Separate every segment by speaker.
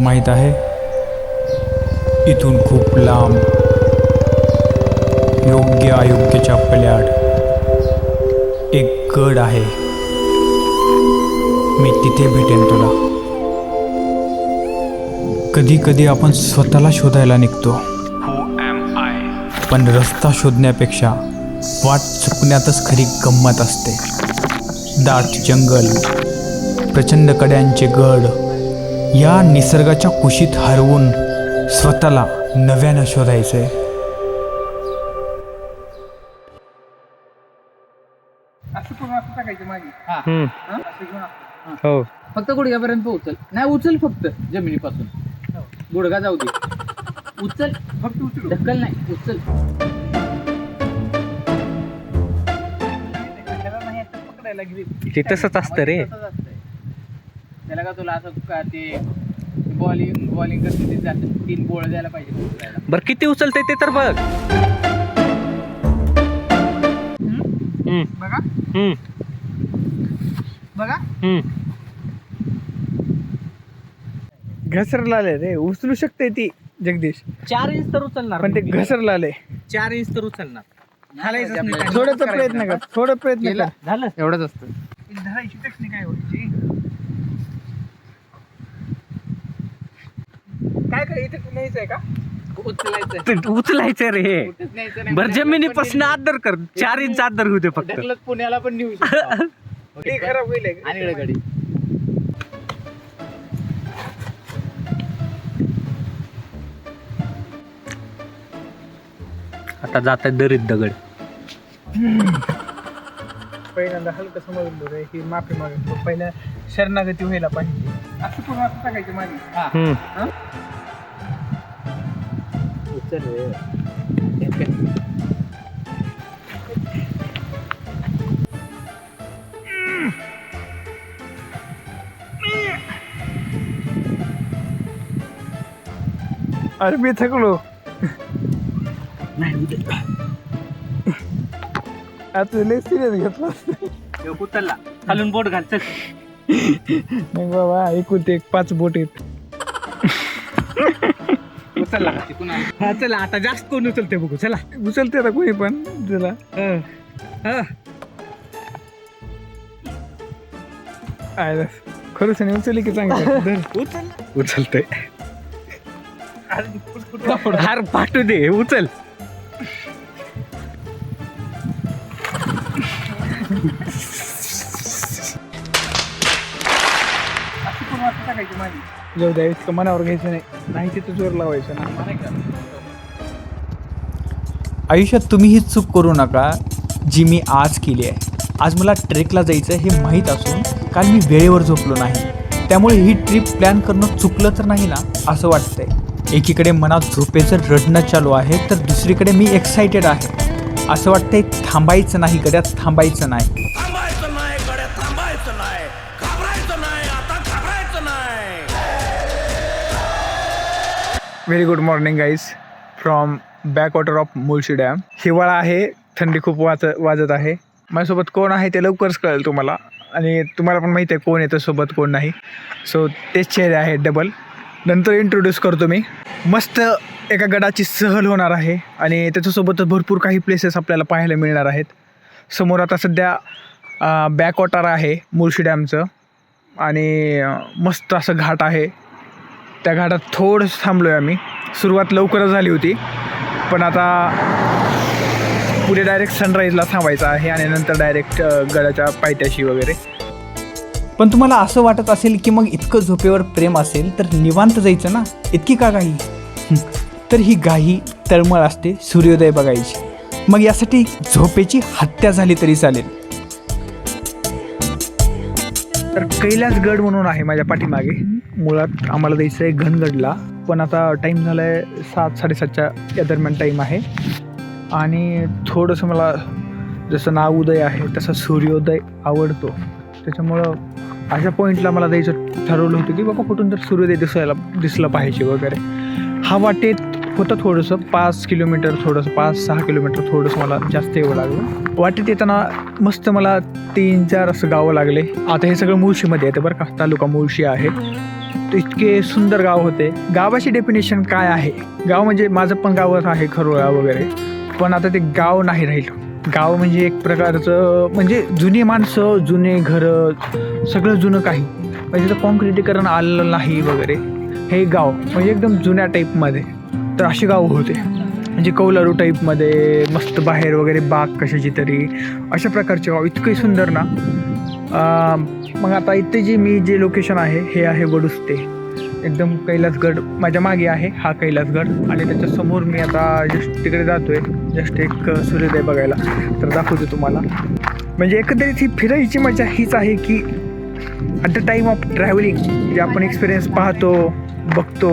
Speaker 1: माहीत आहे. इथून खूप लांब योग्य अयोग्यच्या पल्याड एक गड आहे. मी तिथे भेटेन तुला. कधी कधी आपण स्वतःला शोधायला निघतो. पण रस्ता शोधण्यापेक्षा वाट चुकण्यातच खरी गंमत असते. दाट जंगल प्रचंड कड्यांचे गड या निसर्गाच्या कुशीत हरवून स्वतःला नव्यानं शोधायचंय.
Speaker 2: असं करून असं टाकायचं मागे.
Speaker 3: हम्म.
Speaker 2: असं घेऊन असं.
Speaker 3: हो.
Speaker 4: फक्त गुडघ्यापर्यंत उचल. नाही उचल फक्त जमिनीपासून. गुडघा जाऊ दे. उचल.
Speaker 2: फक्त उचलू.
Speaker 4: ढक्कल नाही उचल.
Speaker 2: त्याला नाही असं पकडायला grip.
Speaker 3: ते तसंच असतं. रे
Speaker 4: तसंच. त्याला का तुला असं का ते बॉलिंग बॉलिंग करते ते जातं तीन गोळ द्यायला पाहिजे उचलायला.
Speaker 3: बर किती उचलतंय ते तर बघ. हम्म,
Speaker 2: बघा.
Speaker 3: हम्म,
Speaker 2: बघा.
Speaker 3: हम्म.
Speaker 2: घसरला आले रे उचलू शकते ती जगदीश.
Speaker 3: चार इंच तर उचलणार.
Speaker 2: पण ते घसरला आले
Speaker 3: चार इंच तर उचलणार.
Speaker 2: हालायचंच नाही. थोडासा प्रयत्न कर थोडा प्रयत्न
Speaker 4: केला?
Speaker 2: कर
Speaker 3: झालं.
Speaker 4: एवढंच असतं.
Speaker 2: धरायची टेक्निक आहे व्हायची काय काय इथे न्यायचं आहे का?
Speaker 4: उचलायचं
Speaker 3: ते उचलायचं रे
Speaker 4: कुठेच न्यायचं नाही.
Speaker 3: बर जमिनीपासून आदर कर. चार इंच आदर होऊ दे फक्त.
Speaker 4: ढकलत पुण्याला पण नेऊ शकतो.
Speaker 2: ते खराब होईल हे.
Speaker 4: आणि इकडे गडी
Speaker 3: आता जात आहे दरीत दगड.
Speaker 2: पहिल्यांदा हलकं समजलं रे ही माफी मागतो पहिल्या शरणागती व्हायला पाहिजे. असं करून असं मागे.
Speaker 3: हम्म.
Speaker 4: उचल रे ढकल.
Speaker 2: अरे मी थकलो आता लय सिरियस घेतला
Speaker 3: हे उचलला खालून बोट घाल चल
Speaker 2: नाही बाबा एकूण ते एक पाच बोट आहेत
Speaker 3: आला. हा चला आता जास्त कोण उचलते बघू चला
Speaker 2: उचलते आता कोणी पण
Speaker 3: हं. हं.
Speaker 2: आहे खरंच नाही उचलली की चांगलं धर.
Speaker 3: उचलला उचलते हार पाठवू दे उचल
Speaker 2: मागे द्या इतकं मनावर घ्यायचं नाही. नाही तिथं जोर लावायचं ना.
Speaker 1: आयुष्यात तुम्ही ही चूक करू नका जी मी आज केली आहे. आज मला ट्रेकला जायचं हे माहीत असून काल मी वेळेवर झोपलो नाही. त्यामुळे ही ट्रिप प्लॅन करणं चुकलं तर नाही ना असं वाटतंय. एकीकडे मनात झोपेचं रडणं चालू आहे तर दुसरीकडे मी एक्सायटेड आहे. असं वाटतंय थांबायचं नाही गड्यात थांबायचं नाही.
Speaker 2: Very good morning guys from back water of Mulshi dam हिवाळा आहे थंडी खूप वाच वाजत आहे. माझ्यासोबत कोण आहे ते लवकरच कळेल तुम्हाला. आणि तुम्हाला पण माहिती आहे कोण येतं सोबत कोण नाही. सो तेच चेहरे आहेत डबल नंतर इंट्रोड्यूस करतो मी. मस्त एका गडाची सहल होणार आहे. आणि त्याच्यासोबतच भरपूर काही प्लेसेस आपल्याला पाहायला मिळणार आहेत. समोर आता सध्या बॅक वॉटर आहे मुळशी डॅमचं आणि मस्त असं घाट आहे. त्या घाटात थोडंसं थांबलो आहे आम्ही. सुरुवात लवकरच झाली होती. पण आता पुढे डायरेक्ट सनराईजला थांबायचं आहे आणि नंतर डायरेक्ट गडाच्या पायथ्याशी वगैरे.
Speaker 1: पण तुम्हाला असं वाटत असेल की मग इतकं झोपेवर प्रेम असेल तर निवांत जायचं ना? इतकी का घाई? तर ही घाई तळमळ असते सूर्योदय बघायची. मग यासाठी झोपेची हत्या झाली तरी चालेल.
Speaker 2: तर कैलास गड म्हणून आहे माझ्या पाठीमागे. मुळात आम्हाला द्यायचं आहे घनगडला. पण आता टाईम झाला आहे सात साडेसातच्या या दरम्यान टाईम आहे. आणि थोडंसं मला जसं नाव उदय आहे तसा सूर्योदय आवडतो. त्याच्यामुळं अशा पॉईंटला मला द्यायचं ठरवलं होतं की बाबा कुठून तर सूर्योदय दिसायला दिसलं पाहिजे वगैरे. हा वाटेत होतं थोडंसं पाच किलोमीटर थोडंसं पाच सहा किलोमीटर थोडंसं मला जास्त येवं लागलं. वाटेत येताना मस्त मला तीन चार असं गावं लागले. आता हे सगळं मुळशीमध्ये येतं बरं का तालुका मुळशी आहे. इतके सुंदर गाव होते. गावाची डेफिनेशन काय आहे? गाव म्हणजे माझं पण गावच आहे खरोळा वगैरे. पण आता ते गाव नाही राहिलं. गाव म्हणजे एक प्रकारचं म्हणजे जुनी माणसं जुने घरं सगळं जुनं काही. म्हणजे तिथं कॉन्क्रिटीकरण आलेलं नाही वगैरे. हे गाव म्हणजे एकदम जुन्या टाईपमध्ये तर असे गाव होते. म्हणजे कौलारू टाईपमध्ये मस्त बाहेर वगैरे बाग कशाची तरी अशा प्रकारचे गाव. इतके सुंदर ना. मग आता इथे जे मी जे लोकेशन आहे हे आहे वडुस्ते. एकदम कैलासगड माझ्या मागे आहे हा कैलासगड. आणि त्याच्यासमोर मी आता जस्ट तिकडे जातोय. जस्ट एक सूर्योदय बघायला. तर दाखवतो तुम्हाला. म्हणजे एकंदरीत ही फिरायची मजा हीच आहे की at the time of travelling जे आपण एक्सपिरियन्स पाहतो बघतो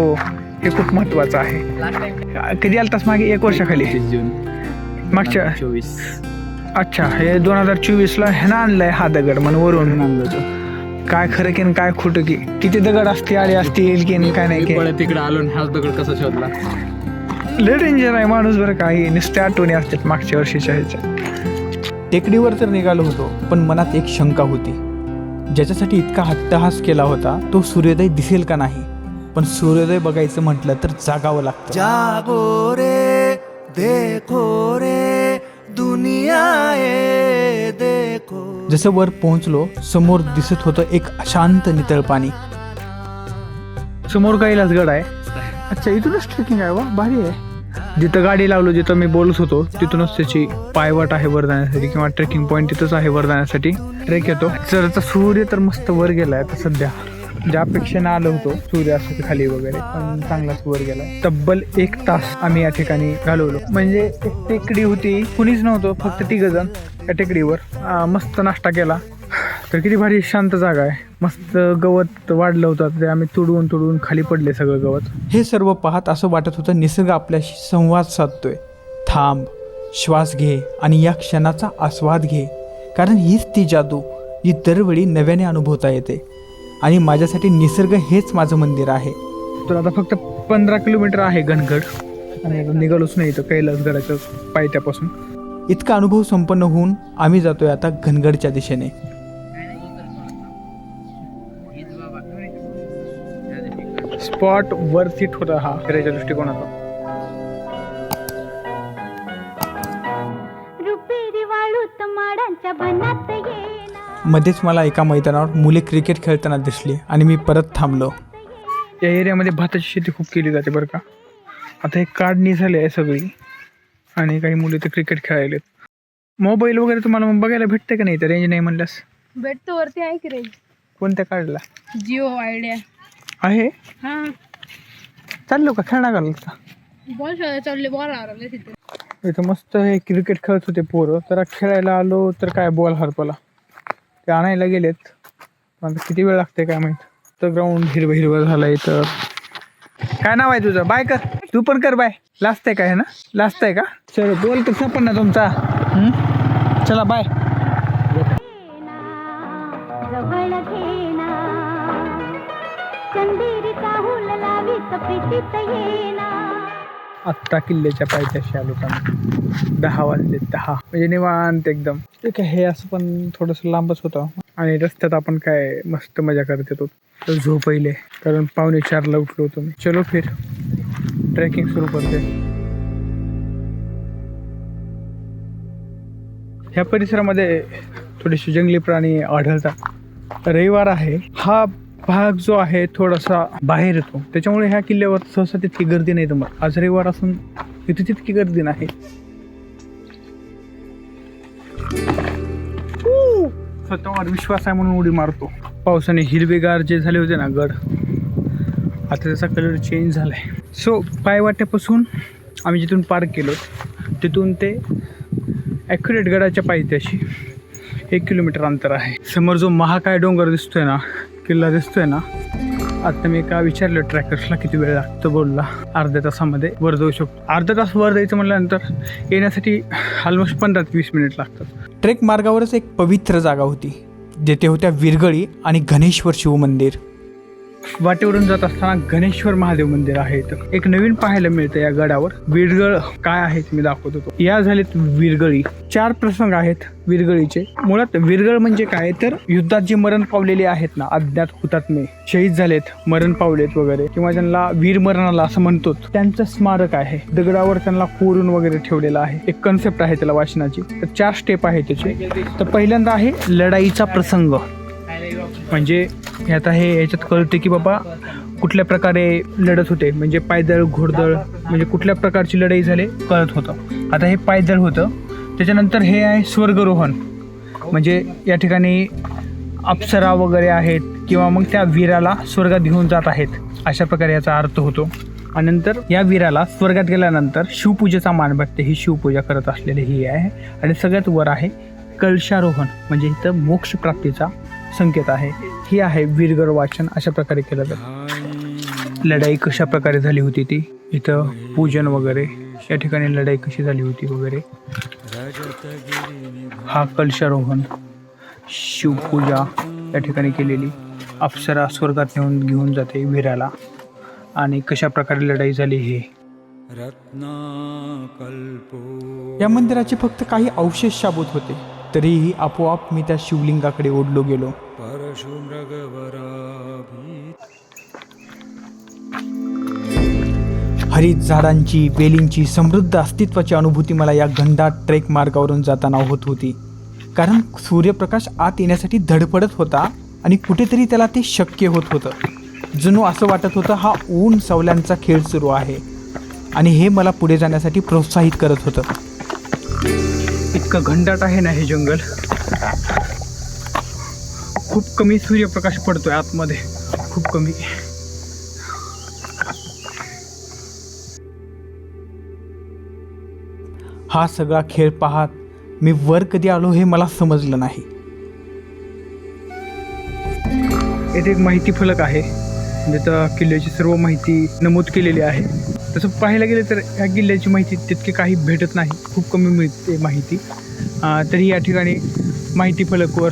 Speaker 2: हे खूप महत्त्वाचं आहे. कधी आलतास मागे? एक वर्षाखाली.
Speaker 3: जून.
Speaker 2: मागच्या
Speaker 3: चोवीस.
Speaker 2: अच्छा हे दोन हजार चोवीसला ह्यानं आणलंय हा दगड मन वरून. काय खरं की न काय खोटं की? किती दगड असते आले असतील की काय नाही की?
Speaker 3: तिकडे आलो हाच दगड कसा शोधला?
Speaker 2: लय डेंजर आहे माणूस बरं काही नुसत्या आठवणी असतात मागच्या वर्षीच्या ह्याच्या.
Speaker 1: टेकडीवर तर निघालो होतो पण मनात एक शंका होती. ज्याच्यासाठी इतका हट्टहास केला होता तो सूर्योदय दिसेल का नाही? पण सूर्योदय बघायचं म्हटलं तर जागावं लागतं.
Speaker 5: जागो रे देखो रे दुनिया ये देखो.
Speaker 1: जसं वर पोहोचलो समोर दिसत होतं एक अशांत नितळ पाणी.
Speaker 2: समोर कैलासगड आहे. अच्छा इथूनच ट्रेकिंग आहे वा भारी आहे. जिथं गाडी लावलो जिथं मी बोलत होतो तिथूनच त्याची पायवाट आहे वर जाण्यासाठी किंवा ट्रेकिंग पॉईंट तिथंच आहे वर जाण्यासाठी. ट्रेक येतो. जर सूर्य तर मस्त वर गेलाय आता सध्या. ज्या अपेक्षेनं आलो होतो सूर्यास्त खाली वगैरे पण चांगलाच वर गेला. तब्बल एक तास आम्ही या ठिकाणी घालवलो. म्हणजे एक टेकडी होती कुणीच नव्हतं फक्त तिघ जण त्या टेकडीवर मस्त नाश्ता केला. तर किती भारी शांत जागा आहे. मस्त गवत वाढलं होतं ते आम्ही तुडवून तुडवून खाली पडले सगळं गवत.
Speaker 1: हे सर्व पाहत असं वाटत होतं निसर्ग आपल्याशी संवाद साधतोय. थांब श्वास घे आणि या क्षणाचा आस्वाद घे. कारण हीच ती जादू जी दरवेळी नव्याने अनुभवता येते. आणि माझ्यासाठी निसर्ग हेच माझं मंदिर आहे.
Speaker 2: तर आता फक्त पंधरा किलोमीटर आहे घनगड आणि निघालोच नाही तर कैलासगडाच्या पायथ्यापासून.
Speaker 1: इतका अनुभव संपन्न होऊन आम्ही जातोय आता घनगडच्या दिशेने.
Speaker 2: स्पॉट वर सीट होता हा फिरायच्या दृष्टिकोनाचा.
Speaker 6: रुपेरी वाळूत माडांच्या बनात
Speaker 1: मध्येच मला एका मैदानावर मुले क्रिकेट खेळताना दिसली आणि मी परत थांबलो.
Speaker 2: या एरियामध्ये भाताची शेती खूप केली जाते बरं का. आता हे काढणी झाली आहे सगळी आणि काही मुले तर क्रिकेट खेळायलेत. मोबाईल वगैरे तुम्हाला मग बघायला भेटते का नाही तर रेंज नाही म्हणल्यास?
Speaker 7: भेटतो वरती आहे की रे
Speaker 2: कोणत्या काढला?
Speaker 7: जिओ आयडिया
Speaker 2: आहे?
Speaker 7: हा.
Speaker 2: चाललो का? खेळणार का का?
Speaker 7: बॉल शोधायला चालले बॉल हरवले तिथे.
Speaker 2: इथं मस्त हे क्रिकेट खेळत होते पोरं. तर खेळायला आलो तर काय बॉल हरपला. ते आणायला गेलेत. पण आता किती वेळ लागते काय माहीत. तर ग्राउंड हिरवं हिरवं झालंय तर काय नाव आहे तुझं? बाय कर. तू पण कर बाय. लास्ट आहे का हे ना? लास्ट आहे का? चल बोल तर पण ना तुमचा. चला बाय.
Speaker 6: जवळ घेना प्रीतीत येना
Speaker 2: आत्ता किल्ल्याच्या पायथ्याशी आलो आम्ही. दहा वाजले दहा. म्हणजे निवांत एकदम. ठीक आहे हे असं पण थोडंसं लांबच होतं. आणि रस्त्यात आपण काय मस्त मजा करत येतो तर झोपहिले कारण पावणे चारला उठलो होतो मी. चलो फिर. ट्रेकिंग सुरू करते. ह्या परिसरामध्ये थोडेसे जंगली प्राणी आढळतात. रविवार आहे. हा भाग जो आहे थोडासा बाहेर येतो. त्याच्यामुळे ह्या किल्ल्यावर सहसा तितकी गर्दी नाही तुम्हाला आज रविवार असून इथे तितकी गर्दी नाही. स्वतःवर विश्वास आहे म्हणून उडी मारतो. पावसाने हिरवेगार जे झाले होते ना गड आता त्याचा कलर चेंज झालाय. सो पायवाट्यापासून आम्ही जिथून पार्क केलो तिथून ते ॲक्युरेट गडाच्या पायथ्याशी एक किलोमीटर अंतर आहे. समोर जो महाकाय डोंगर दिसतोय ना किल्ला दिसतोय ना? आता मी का विचारलं ट्रॅकर्सला किती वेळ लागतो बोलला. अर्ध्या तासामध्ये वर जाऊ शकतो. अर्धा तास वर जायचं म्हटल्यानंतर येण्यासाठी ऑलमोस्ट पंधरा ते वीस मिनिट लागतात.
Speaker 1: ट्रेक मार्गावरच एक पवित्र जागा होती जेथे होत्या विरगळी आणि गणेश्वर शिवमंदिर
Speaker 2: वाटेवरून जात असताना गणेश्वर महादेव मंदिर आहे. इथं एक नवीन पाहायला मिळतं या गडावर. विरगळ काय आहे मी दाखवत होतो या झालेत विरगळी चार प्रसंग आहेत विरगळीचे मुळात विरगळ म्हणजे काय? तर युद्धात जे मरण पावलेले आहेत ना अज्ञात हुतात्मे शहीद झालेत मरण पावलेत वगैरे. किंवा ज्यांना वीर मरणाला असं म्हणतो त्यांचं स्मारक आहे. दगडावर त्यांना कोरून वगैरे ठेवलेलं आहे. एक कन्सेप्ट आहे त्याला वाचनाची. तर चार स्टेप आहे त्याचे. तर पहिल्यांदा आहे लढाईचा प्रसंग. म्हणजे हे आता हे याच्यात कळते की बाबा कुठल्या प्रकारे लढत होते. म्हणजे पायदळ घोडदळ म्हणजे कुठल्या प्रकारची लढाई झाले कळत होतं. आता हे पायदळ होतं. त्याच्यानंतर हे आहे स्वर्गरोहण. म्हणजे या ठिकाणी अप्सरा वगैरे आहेत किंवा मग त्या वीराला स्वर्गात घेऊन जात आहेत. अशा प्रकारे याचा अर्थ होतो. आणि नंतर या वीराला स्वर्गात गेल्यानंतर शिवपूजेचा मान भेटते ही शिवपूजा करत असलेली ही आहे. आणि सगळ्यात वर आहे कलशारोहण. म्हणजे इथं मोक्षप्राप्तीचा संकेत आहे. ही आहे वीरगड वाचन. अशा प्रकारे केलं जातं. लढाई कशा प्रकारे झाली होती ती? इथं पूजन वगैरे. या ठिकाणी लढाई कशी झाली होती वगैरे? हा कलशारोहण शिवपूजा या ठिकाणी केलेली. अप्सरा स्वर्गात नेऊन घेऊन जाते वीराला. आणि कशा प्रकारे लढाई झाली हे?
Speaker 1: या मंदिराचे फक्त काही अवशेष शाबूत होते. तरीही आपोआप मी त्या शिवलिंगाकडे ओढलो गेलो. हरित झाडांची वेलींची समृद्ध अस्तित्वाची अनुभूती मला या घनदाट ट्रेक मार्गावरून जाताना होत होती. कारण सूर्यप्रकाश आत येण्यासाठी धडपडत होता आणि कुठेतरी त्याला ते शक्य होत होतं. जणू असं वाटत होतं हा ऊन सावल्यांचा खेळ सुरू आहे आणि हे मला पुढे जाण्यासाठी प्रोत्साहित करत होतं.
Speaker 2: इतकं घंटाट आहे ना हे जंगल? खूप कमी सूर्यप्रकाश पडतोय आतमध्ये. खूप कमी.
Speaker 1: हा सगळा खेळ पाहत मी वर कधी आलो हे मला समजलं नाही.
Speaker 2: येथे एक माहिती फलक आहे म्हणजे जिथं किल्ल्याची सर्व माहिती नमूद केलेली आहे. तसं पाहायला गेलं तर या किल्ल्याची माहिती तितकी काही भेटत नाही. खूप कमी मिळते माहिती. तरी या ठिकाणी माहिती फलकवर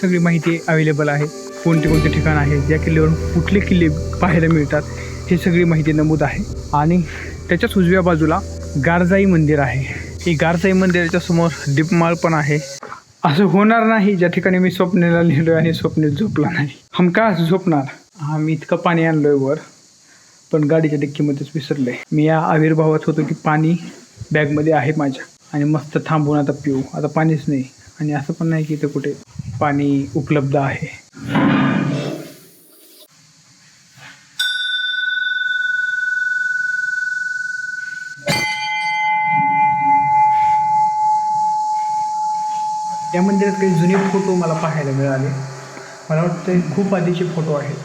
Speaker 2: सगळी माहिती अवेलेबल आहे. कोणते कोणते ठिकाण आहे या किल्ल्यावरून कुठले किल्ले पाहायला मिळतात हे सगळी माहिती नमूद आहे. आणि त्याच्याच उजव्या बाजूला गारजाई मंदिर आहे. ही गारजाई मंदिराच्या समोर दीपमाळ पण आहे. असं होणार नाही ज्या ठिकाणी मी स्वप्नेला लिहिलोय आणि स्वप्नेत झोपला नाही. हमका झोपणार. आम्ही इतकं पाणी आणलोय वर. पण गाडीच्या डिक्कीमध्येच विसरलंय. मी या आविर्भावात होतो की पाणी बॅगमध्ये आहे माझ्या. आणि मस्त थांबून आता पिऊ. आता पाणीच नाही. आणि असं पण नाही की इथं कुठे पाणी उपलब्ध आहे. या मंदिरात काही जुने फोटो मला पाहायला मिळाले. मला वाटतं खूप आधीचे फोटो आहेत.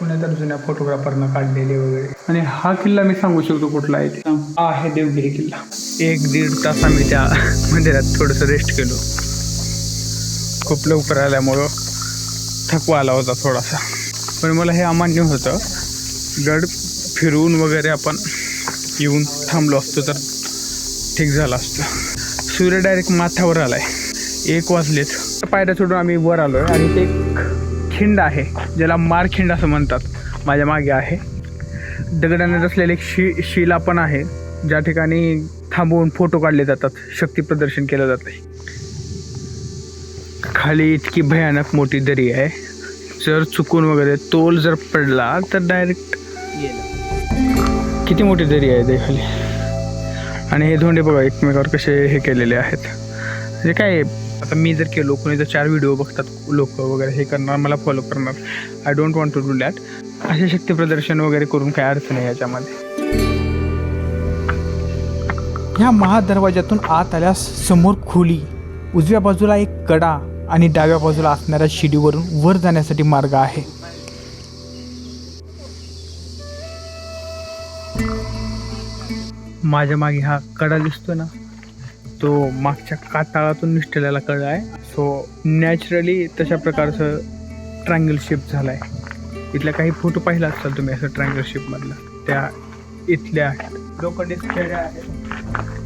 Speaker 2: पुण्यात जुन्या फोटोग्राफरनं काढलेले वगैरे. आणि हा किल्ला मी सांगू शकतो कुठला आहे हा आहे देवगिरी किल्ला. एक दीड तास आम्ही त्या मंदिरात थोडंसं रेस्ट केलो. खूप लवकर आल्यामुळं थकवा आला होता थोडासा. पण मला हे अमान्य होतं. गड फिरवून वगैरे आपण येऊन थांबलो असतो तर ठीक झालं असतं. सूर्य डायरेक्ट माथ्यावर आलाय. एक वाजलेत. पायऱ्या सोडून आम्ही वर आलोय आणि ते खिंड आहे ज्याला मारखिंड असं म्हणतात. माझ्या मागे आहे. दगडाने रचलेले एक शि शिला पण आहे ज्या ठिकाणी थांबवून फोटो काढले जातात शक्ती प्रदर्शन केलं जातं खाली इतकी भयानक मोठी दरी आहे. जर चुकून वगैरे तोल जर पडला तर डायरेक्ट किती मोठी दरी आहे ते खाली? आणि हे धोंडे बघा एकमेकावर कसे हे केलेले आहेत. म्हणजे काय आता मी जर केलो कोणी जर चार व्हिडिओ बघतात लोक वगैरे हे करणार मला फॉलो करणार. I don't want to do that असे शक्ती प्रदर्शन वगैरे करून काय अर्थ नाही याच्यामध्ये.
Speaker 1: ह्या महादरवाज्यातून आत आल्यास समोर खोली उजव्या बाजूला एक कडा आणि डाव्या बाजूला असणाऱ्या शिडीवरून वर जाण्यासाठी मार्ग आहे.
Speaker 2: माझ्या मागे हा कडा दिसतो ना? तो मागच्या काताळातून निष्ठलेला कळ आहे. सो नॅचरली तशा प्रकारचं ट्रँगल शेप झाला आहे इथल्या काही फोटो पाहिला असाल तुम्ही असं ट्रँगल शेपमधला त्या इथल्या आहेत. लोखंडी खेड्या आहेत.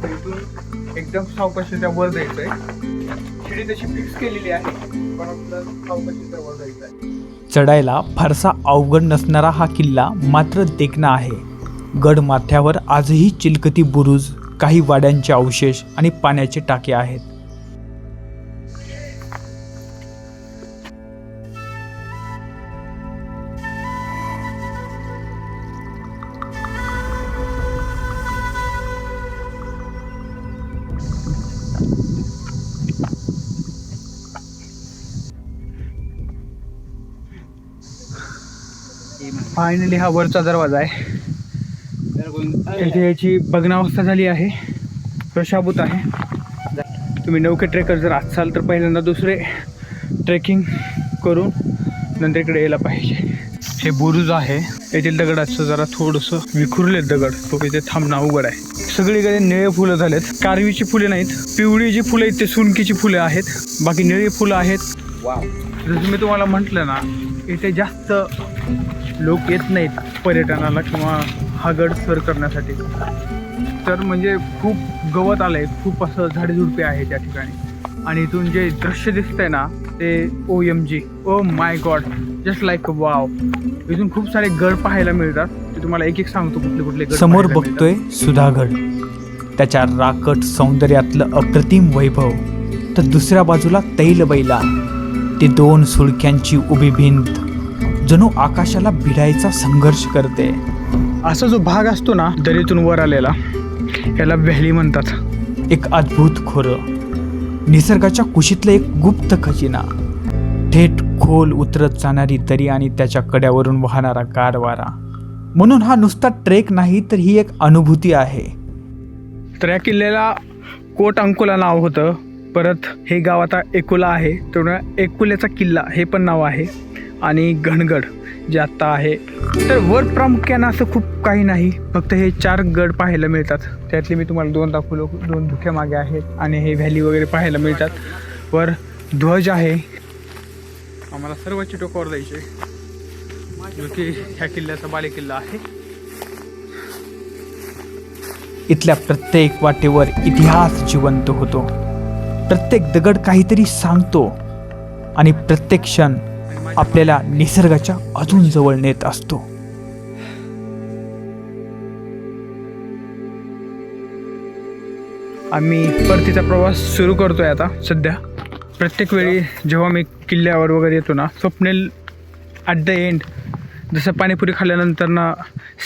Speaker 2: तर इथून एकदम सावकाशी त्या वर जायचं आहे शिडी तशी फिक्स केलेली आहे पण आपल्याला वर जायचं आहे
Speaker 1: चढायला फारसा अवघड नसणारा हा किल्ला मात्र देखणा आहे. गडमाथ्यावर आजही चिलकती बुरुज काही वाड्यांचे अवशेष आणि पाण्याचे टाके आहेत.
Speaker 2: फायनली हा वरचा दरवाजा आहे. इथे याची भग्नावस्था झाली आहे. प्रशाभूत आहे. तुम्ही नौके ट्रेकर जर असाल तर पहिल्यांदा दुसरे ट्रेकिंग करून नंतर इकडे यायला पाहिजे. हे बुरुज आहे. येथील दगडाचं जरा थोडंसं विखुरलेत दगड. तो इथे थांबणं अवघड आहे. सगळीकडे निळे फुलं झालेत. कारवीची फुले नाहीत. पिवळी जी फुलं आहेत. ते सुनकीची फुले आहेत. बाकी निळी फुलं आहेत. जसं मी तुम्हाला म्हटलं ना इथे जास्त लोक येत नाहीत. पर्यटनाला किंवा हा गड सर करण्यासाठी. तर म्हणजे खूप गवत आलंय. खूप असं झाडेझुडपे आहे त्या ठिकाणी. आणि इथून जे दृश्य दिसतंय ना ते O M G oh my God just like wow इथून खूप सारे गड पाहायला मिळतात. ते तुम्हाला एक एक सांगतो कुठले कुठले
Speaker 1: समोर. बघतोय सुधागड. त्याच्या राकट सौंदर्यातलं अप्रतिम वैभव. तर दुसऱ्या बाजूला तैलबैला. ते दोन सुळक्यांची उभी भिंत. जणू आकाशाला भिडायचा संघर्ष करते.
Speaker 2: असा जो भाग असतो ना दरीतून वर आलेला याला व्हॅली म्हणतात.
Speaker 1: एक अद्भुत खोरं. निसर्गाच्या कुशीतलं एक गुप्त खजिना. थेट खोल उतरत जाणारी दरी आणि त्याच्या कड्यावरून वाहणारा गार वारा म्हणून हा नुसता ट्रेक नाही तर ही एक अनुभूती आहे.
Speaker 2: तर या किल्ल्याला कोट अंकुला नाव होतं. परत हे गाव आता एकुला आहे. तेवढं एकुल्याचा किल्ला हे पण नाव आहे. आणि घनगड. जे आत्ता आहे. तर वर प्रामुख्यानं असं खूप काही नाही. फक्त हे चार गड पाहायला मिळतात. त्यातले मी तुम्हाला दोन दाखवलो. दोन धुक्या मागे आहेत आणि हे व्हॅली वगैरे पाहायला मिळतात. वर ध्वज आहे. आम्हाला सर्वांची टोकावर जायचे जो की ह्या किल्ल्याचा बालेकिल्ला आहे.
Speaker 1: इथल्या प्रत्येक वाटेवर इतिहास जिवंत होतो. प्रत्येक दगड काहीतरी सांगतो. आणि प्रत्येक क्षण आपल्याला निसर्गाच्या अजून जवळ नेत असतो.
Speaker 2: आम्ही परतीचा प्रवास सुरू करतोय आता सध्या. प्रत्येक वेळी जेव्हा मी किल्ल्यावर वगैरे येतो ना स्वप्नील ॲट द एंड जसं पाणीपुरी खाल्ल्यानंतर ना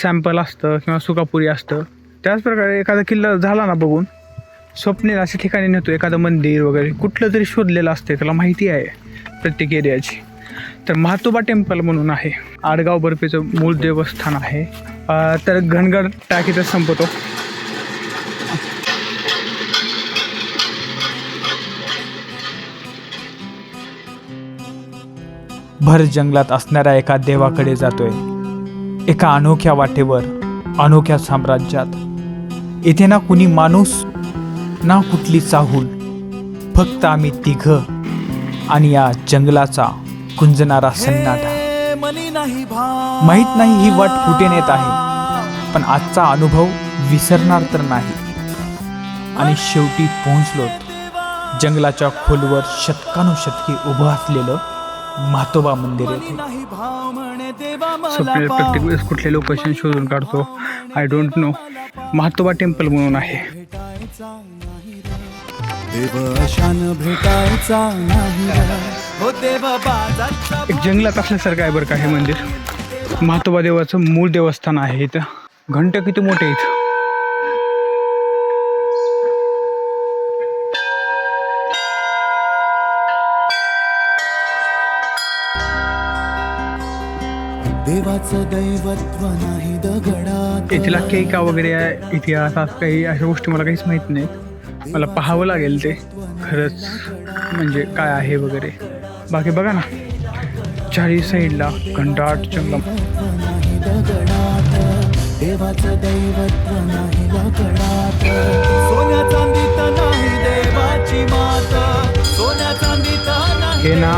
Speaker 2: सॅम्पल असतं किंवा सुकापुरी असतं त्याचप्रकारे एखादा किल्ला झाला ना बघून स्वप्नील अशा ठिकाणी नेतो एखादं मंदिर वगैरे कुठलं तरी शोधलेलं असते त्याला माहिती आहे प्रत्येक एरियाची तर महातोबा टेम्पल म्हणून आहे. आडगाव बर्फीचं मूळ देवस्थान आहे. तर घनगड टाकीचा संपतो.
Speaker 1: भर जंगलात असणाऱ्या एका देवाकडे जातोय. एका अनोख्या वाटेवर अनोख्या साम्राज्यात. इथे ना कुणी माणूस ना कुठली चाहूल. फक्त आम्ही तिघ आणि या जंगलाचा कुंजणारा सन्नाटा. माहीत नाही ही वाट कुठे नेत आहे पण आजचा अनुभव विसरणार तर नाही. आणि शेवटी पोहोचलो जंगलाच्या खोलवर शतकानुशतके उभं असलेलं म्हातोबा मंदिर
Speaker 2: प्रत्येक वेळेस कुठले लोकेशन शोधून काढतो. I don't know Mahatoba temple म्हणून आहे. एक जंगलात असल्यासारखं आहे बरं का हे मंदिर. महातोबा देवाचं मूळ देवस्थान आहे इथं. घंट किती मोठे आहेत?
Speaker 8: देवाचं दैवत्व नाही दगडात.
Speaker 2: येथील का वगैरे आहे इतिहास असं काही अशा गोष्टी मला काहीच माहीत नाहीत. मला पाहावं लागेल ते. खरंच म्हणजे काय आहे वगैरे. बाकी बघा ना. चारी साईडला घंटाट जंगम.
Speaker 8: नाही दगडात देवाचं दैवत्व नाही दगडात सोन्या चांदीत नाही देवाची मात. सोन्या चांदीत नाही
Speaker 2: हे ना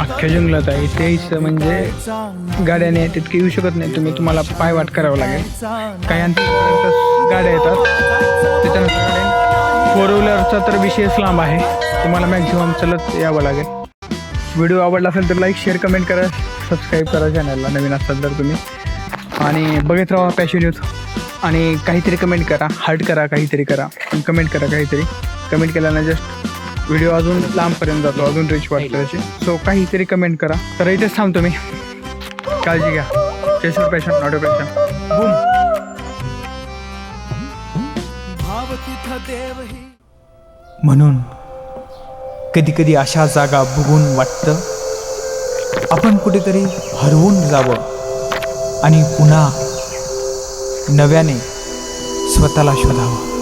Speaker 2: अख्ख्या जंगलात आहे. तेच म्हणजे गाड्याने तितके येऊ शकत नाही. तुम्ही तुम्हाला पायवाट करावं लागेल. काही गाड्या येतात. त्याच्यानंतर फोर व्हीलरचा तर विषयच लांब आहे. तुम्हाला मॅक्झिमम चलत यावं लागेल. व्हिडिओ आवडला असेल तर लाईक शेअर कमेंट करा. सबस्क्राईब करा चॅनलला नवीन असाल तर तुम्ही. आणि बघत राहा पॅशन न्यूज आणि काहीतरी कमेंट करा. हार्ट करा काहीतरी करा. कमेंट करा काहीतरी. कमेंट केल्यानं जस्ट व्हिडिओ अजून लांबपर्यंत जातो अजून रिच वाटतं सो काहीतरी कमेंट करा. तर इथेच थांबतो मी. काळजी घ्या. केशवर पॅशन ऑटो पॅशन बूम
Speaker 1: म्हणून कधी कधी अशा जागा बघून वाटतं. आपण कुठेतरी हरवून जावं. आणि पुन्हा नव्याने स्वतःला शोधावं.